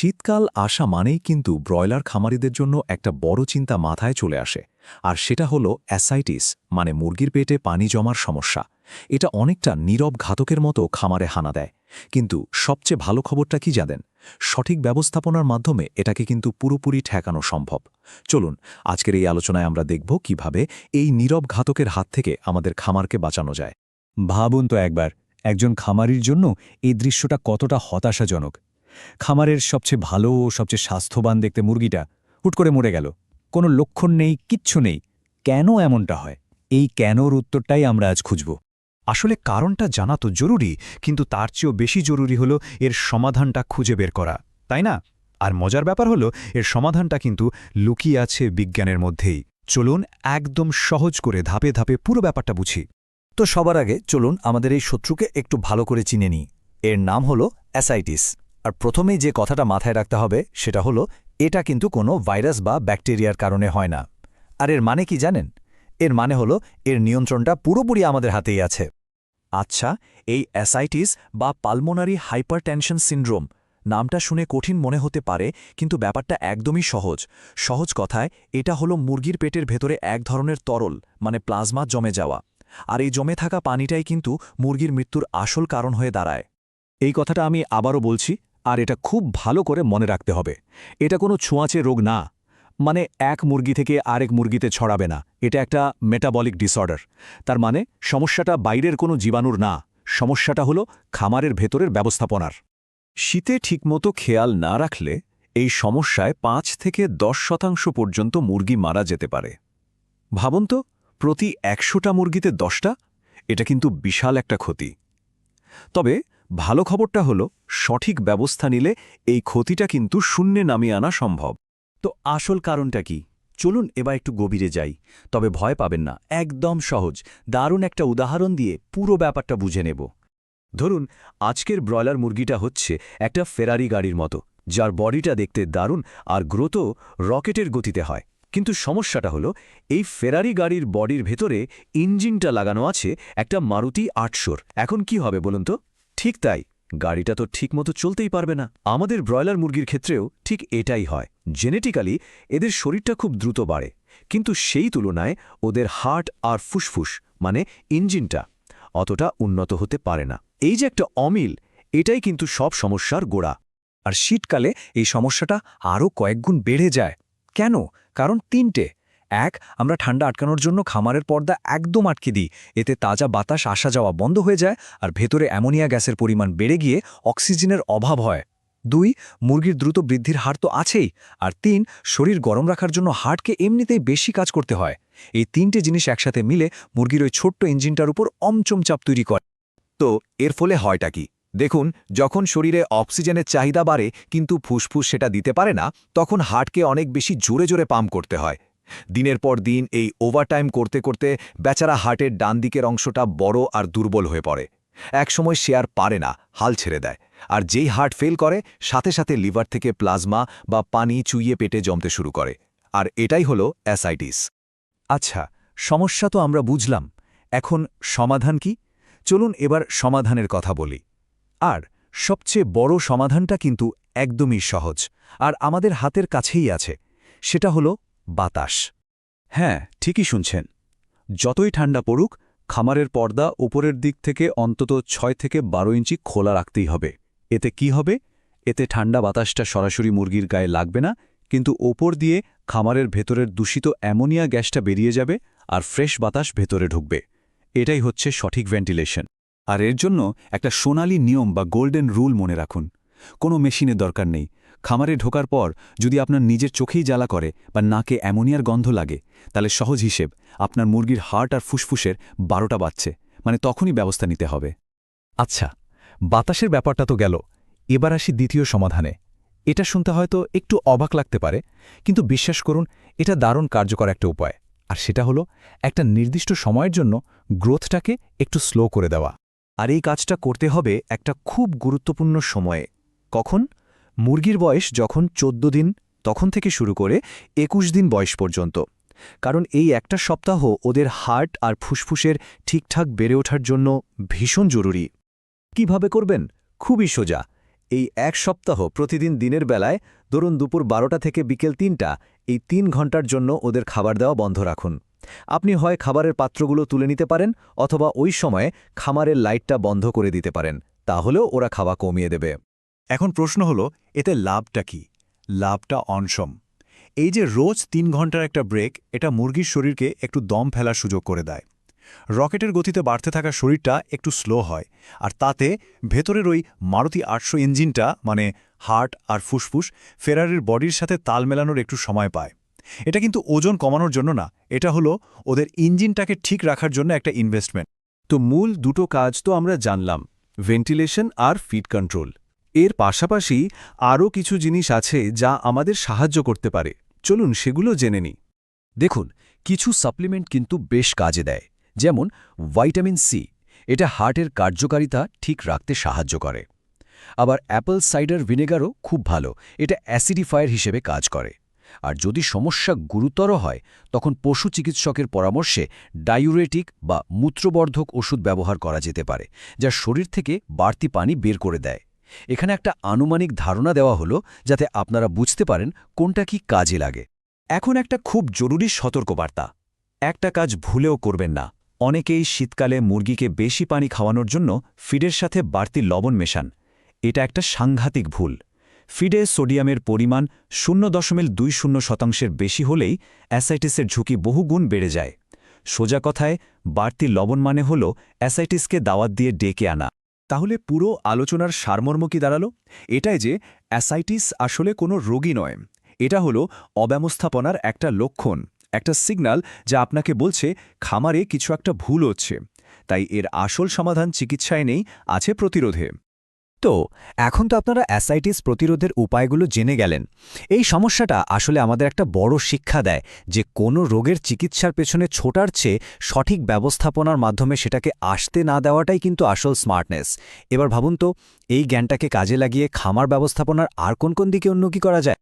শীতকাল আসা মানেই কিন্তু ব্রয়লার খামারিদের জন্য একটা বড় চিন্তা মাথায় চলে আসে, আর সেটা হলো অ্যাসাইটিস মানে মুরগির পেটে পানি জমার সমস্যা। এটা অনেকটা নীরব ঘাতকের মতো খামারে হানা দেয়। কিন্তু সবচেয়ে ভালো খবরটা কি জানেন? সঠিক ব্যবস্থাপনার মাধ্যমে এটাকে কিন্তু পুরোপুরি ঠেকানো সম্ভব। চলুন, আজকের এই আলোচনায় আমরা দেখব কীভাবে এই নীরব ঘাতকের হাত থেকে আমাদের খামারকে বাঁচানো যায়। ভাবুন তো একবার, একজন খামারির জন্য এই দৃশ্যটা কতটা হতাশাজনক। খামারের সবচেয়ে ভালো ও সবচেয়ে স্বাস্থ্যবান দেখতে মুরগিটা হুট করে মরে গেল। কোনো লক্ষণ নেই, কিচ্ছু নেই। কেন এমনটা হয়? এই কেনর উত্তরটাই আমরা আজ খুঁজব। আসলে কারণটা জানা তো জরুরি, কিন্তু তার চেয়েও বেশি জরুরি হলো এর সমাধানটা খুঁজে বের করা, তাই না? আর মজার ব্যাপার হলো, এর সমাধানটা কিন্তু লুকিয়ে আছে বিজ্ঞানের মধ্যেই। চলুন একদম সহজ করে ধাপে ধাপে পুরো ব্যাপারটা বুঝি। তো সবার আগে চলুন আমাদের এই শত্রুকে একটু ভালো করে চিনে নিই। এর নাম হলো অ্যাসাইটিস। আর প্রথমেই যে কথাটা মাথায় রাখতে হবে সেটা হলো, এটা কিন্তু কোনো ভাইরাস বা ব্যাকটেরিয়ার কারণে হয় না। আর এর মানে কি জানেন? এর মানে হলো, এর নিয়ন্ত্রণটা পুরোপুরি আমাদের হাতেই আছে। আচ্ছা এই অ্যাসাইটিস বা পালমোনারি হাইপারটেনশন সিন্ড্রোম, নামটা শুনে কঠিন মনে হতে পারে, কিন্তু ব্যাপারটা একদমই সহজ। সহজ কথায়, এটা হলো মুরগির পেটের ভেতরে এক ধরনের তরল মানে প্লাজমা জমে যাওয়া। আর এই জমে থাকা পানিটাই কিন্তু মুরগির মৃত্যুর আসল কারণ হয়ে দাঁড়ায়। এই কথাটা আমি আবারও বলছি আর এটা খুব ভালো করে মনে রাখতে হবে। এটা কোনো ছোঁয়াচে রোগ না। মানে এক মুরগি থেকে আরেক মুরগিতে ছড়াবে না। এটা একটা মেটাবলিক ডিসঅর্ডার তার মানে সমস্যাটা বাইরের কোনো জীবাণুর না। সমস্যাটা হলো খামারের ভেতরের ব্যবস্থাপনার। শীতে ঠিকমতো খেয়াল না রাখলে এই সমস্যায় পাঁচ থেকে দশ শতাংশ পর্যন্ত মুরগি মারা যেতে পারে। ভাবুন তো, প্রতি একশোটা মুরগিতে দশটা? এটা কিন্তু বিশাল একটা ক্ষতি। তবে ভালো খবরটা হলো, সঠিক ব্যবস্থা নিলে এই ক্ষতিটা কিন্তু শূন্যে নামিয়ে আনা সম্ভব। তো আসল কারণটা কি? চলুন এবার একটু গভীরে যাই, তবে ভয় পাবেন না, একদম সহজ। দারুণ একটা উদাহরণ দিয়ে পুরো ব্যাপারটা বুঝে নেব। ধরুন, আজকের ব্রয়লার মুরগিটা হচ্ছে একটা ফেরারি গাড়ির মতো, যার বডিটা দেখতে দারুণ আর গ্রোথও রকেটের গতিতে হয়। কিন্তু সমস্যাটা হলো, এই ফেরারি গাড়ির বডির ভেতরে ইঞ্জিনটা লাগানো আছে একটা মারুতি আটশোর। এখন কি হবে বলুন তো? ঠিক তাই, গাড়িটা তো ঠিকমতো চলতেই পারবে না। আমাদের ব্রয়লার মুরগির ক্ষেত্রেও ঠিক এটাই হয়। জেনেটিক্যালি এদের শরীরটা খুব দ্রুত বাড়ে, কিন্তু সেই তুলনায় ওদের হার্ট আর ফুসফুস মানে ইঞ্জিনটা, অতটা উন্নত হতে পারে না। এই যে একটা অমিল, এটাই কিন্তু সব সমস্যার গোড়া। আর শীতকালে এই সমস্যাটা আরও কয়েকগুণ বেড়ে যায়। কেন? কারণ তিনটে। এক, আমরা ঠান্ডা আটকানোর জন্য খামারের পর্দা একদম আটকে দিই। এতে তাজা বাতাস আসা যাওয়া বন্ধ হয়ে যায় আর ভেতরে অ্যামোনিয়া গ্যাসের পরিমাণ বেড়ে গিয়ে অক্সিজেনের অভাব হয়। দুই, মুরগির দ্রুত বৃদ্ধির হার তো আছেই। আর তিন, শরীর গরম রাখার জন্য হার্টকে এমনিতেই বেশি কাজ করতে হয়। এই তিনটে জিনিস একসাথে মিলে মুরগির ওই ছোট্ট ইঞ্জিনটার উপর অমচম চাপ তৈরি করে। তো এর ফলে হয়টা কি? দেখুন, যখন শরীরে অক্সিজেনের চাহিদা বাড়ে, কিন্তু ফুসফুস সেটা দিতে পারে না, তখন হার্টকে অনেক বেশি জোরে জোরে পাম্প করতে হয়। দিনের পর দিন এই ওভারটাইম করতে করতে বেচারা হার্টের ডান দিকের অংশটা বড় আর দুর্বল হয়ে পড়ে। একসময় সে আর পারে না, হাল ছেড়ে দেয়। আর যেই হার্ট ফেল করে, সাথে সাথে লিভার থেকে প্লাজমা বা পানি চুইয়ে পেটে জমতে শুরু করে। আর এটাই হলো অ্যাসাইটিস আচ্ছা সমস্যা তো আমরা বুঝলাম। এখন সমাধান কি? চলুন এবার সমাধানের কথা বলি। আর, সবচেয়ে বড় সমাধানটা কিন্তু একদমই সহজ। আর আমাদের হাতের কাছেই আছে। সেটা হলো বাতাস। হ্যাঁ ঠিকই শুনছেন। যতই ঠান্ডা পড়ুক, খামারের পর্দা ওপরের দিক থেকে অন্তত ছয় থেকে বারো ইঞ্চি খোলা রাখতেই হবে। এতে কি হবে? এতে ঠান্ডা বাতাসটা সরাসরি মুরগির গায়ে লাগবে না, কিন্তু ওপর দিয়ে খামারের ভেতরের দূষিত অ্যামোনিয়া গ্যাসটা বেরিয়ে যাবে আর ফ্রেশ বাতাস ভেতরে ঢুকবে। এটাই হচ্ছে সঠিক ভেন্টিলেশন। আর এর জন্য একটা সোনালি নিয়ম বা গোল্ডেন রুল মনে রাখুন। কোনো মেশিনের দরকার নেই। খামারে ঢোকার পর যদি আপনার নিজের চোখেই জ্বালা করে বা নাকে অ্যামোনিয়ার গন্ধ লাগে, তাহলে সহজ হিসেব আপনার মুরগির হার্ট আর ফুসফুসের বারোটা বাজছে মানে তখনই ব্যবস্থা নিতে হবে। আচ্ছা বাতাসের ব্যাপারটা তো গেল, এবার আসি দ্বিতীয় সমাধানে। এটা শুনতে হয়তো একটু অবাক লাগতে পারে, কিন্তু বিশ্বাস করুন, এটা দারুণ কার্যকর একটা উপায়। আর সেটা হলো, একটা নির্দিষ্ট সময়ের জন্য গ্রোথটাকে একটু স্লো করে দেওয়া। আর এই কাজটা করতে হবে একটা খুব গুরুত্বপূর্ণ সময়ে। কখন? মুরগির বয়স যখন চোদ্দ দিন, তখন থেকে শুরু করে একুশ দিন বয়স পর্যন্ত। কারণ এই একটা সপ্তাহ ওদের হার্ট আর ফুসফুসের ঠিকঠাক বেড়ে ওঠার জন্য ভীষণ জরুরি। কীভাবে করবেন? খুবই সোজা। এই এক সপ্তাহ প্রতিদিন দিনের বেলায় ধরুন দুপুর বারোটা থেকে বিকেল তিনটা, এই তিন ঘণ্টার জন্য ওদের খাবার দেওয়া বন্ধ রাখুন। আপনি হয় খাবারের পাত্রগুলো তুলে নিতে পারেন অথবা ওই সময়ে খামারের লাইটটা বন্ধ করে দিতে পারেন, তাহলেও ওরা খাওয়া কমিয়ে দেবে। এখন প্রশ্ন হলো, এতে লাভটা কি? লাভটা অনসম এই যে রোজ তিন ঘণ্টার একটা ব্রেক, এটা মুরগির শরীরকে একটু দম ফেলার সুযোগ করে দেয়। রকেটের গতিতে বাড়তে থাকা শরীরটা একটু স্লো হয়, আর তাতে ভেতরের ওই মারুতি আটশো ইঞ্জিনটা মানে হার্ট আর ফুসফুস, ফেরারির বডির সাথে তাল মেলানোর একটু সময় পায়। এটা কিন্তু ওজন কমানোর জন্য না, এটা হলো ওদের ইঞ্জিনটাকে ঠিক রাখার জন্য একটা ইনভেস্টমেন্ট তো মূল দুটো কাজ তো আমরা জানলাম ভেন্টিলেশন আর ফিড কন্ট্রোল এর পাশাপাশি আরও কিছু জিনিস আছে যা আমাদের সাহায্য করতে পারে। চলুন সেগুলো জেনে নিই। দেখুন, কিছু সাপ্লিমেন্ট কিন্তু বেশ কাজে দেয়। যেমন ভাইটামিন সি, এটা হার্টের কার্যকারিতা ঠিক রাখতে সাহায্য করে। আবার অ্যাপল সাইডার ভিনেগারও খুব ভালো, এটা অ্যাসিডিফায়ার হিসেবে কাজ করে। আর যদি সমস্যা গুরুতর হয়, তখন পশু চিকিৎসকের পরামর্শে ডায়ুরেটিক বা মূত্রবর্ধক ওষুধ ব্যবহার করা যেতে পারে, যা শরীর থেকে বাড়তি পানি বের করে দেয়। এখানে একটা আনুমানিক ধারণা দেওয়া হলো যাতে আপনারা বুঝতে পারেন কোনটা কি কাজে লাগে। এখন একটা খুব জরুরি সতর্কবার্তা। একটা কাজ ভুলেও করবেন না। অনেকেই শীতকালে মুরগিকে বেশি পানি খাওয়ানোর জন্য ফিডের সাথে বাড়তি লবণ মেশান। এটা একটা সাংঘাতিক ভুল। ফিডে সোডিয়ামের পরিমাণ শূন্য দশমিক দুই শূন্য শতাংশের বেশি হলেই অ্যাসাইটিসের ঝুঁকি বহুগুণ বেড়ে যায়। সোজা কথায়, বাড়তি লবণ মানে হল অ্যাসাইটিসকে দাওয়াত দিয়ে ডেকে আনা। তাহলে পুরো আলোচনার সারমর্ম কি দাঁড়াল? এটাই যে অ্যাসাইটিস আসলে কোনো রোগী নয়। এটা হলো অব্যবস্থাপনার একটা লক্ষণ, একটা সিগনাল যা আপনাকে বলছে খামারে কিছু একটা ভুল হচ্ছে। তাই এর আসল সমাধান চিকিৎসায় নেই, আছে প্রতিরোধে। তো এখন তো আপনারা অ্যাসাইটিস প্রতিরোধের উপায়গুলো জেনে গেলেন। এই সমস্যাটা আসলে আমাদের একটা বড় শিক্ষা দেয় যে কোনো রোগের চিকিৎসার পেছনে ছোটার চেয়ে সঠিক ব্যবস্থাপনার মাধ্যমে সেটাকে আসতে না দেওয়াটাই কিন্তু আসল স্মার্টনেস এবার ভাবুন তো, এই জ্ঞানটাকে কাজে লাগিয়ে খামার ব্যবস্থাপনার আর কোন কোন দিকে উন্নতি করা যায়?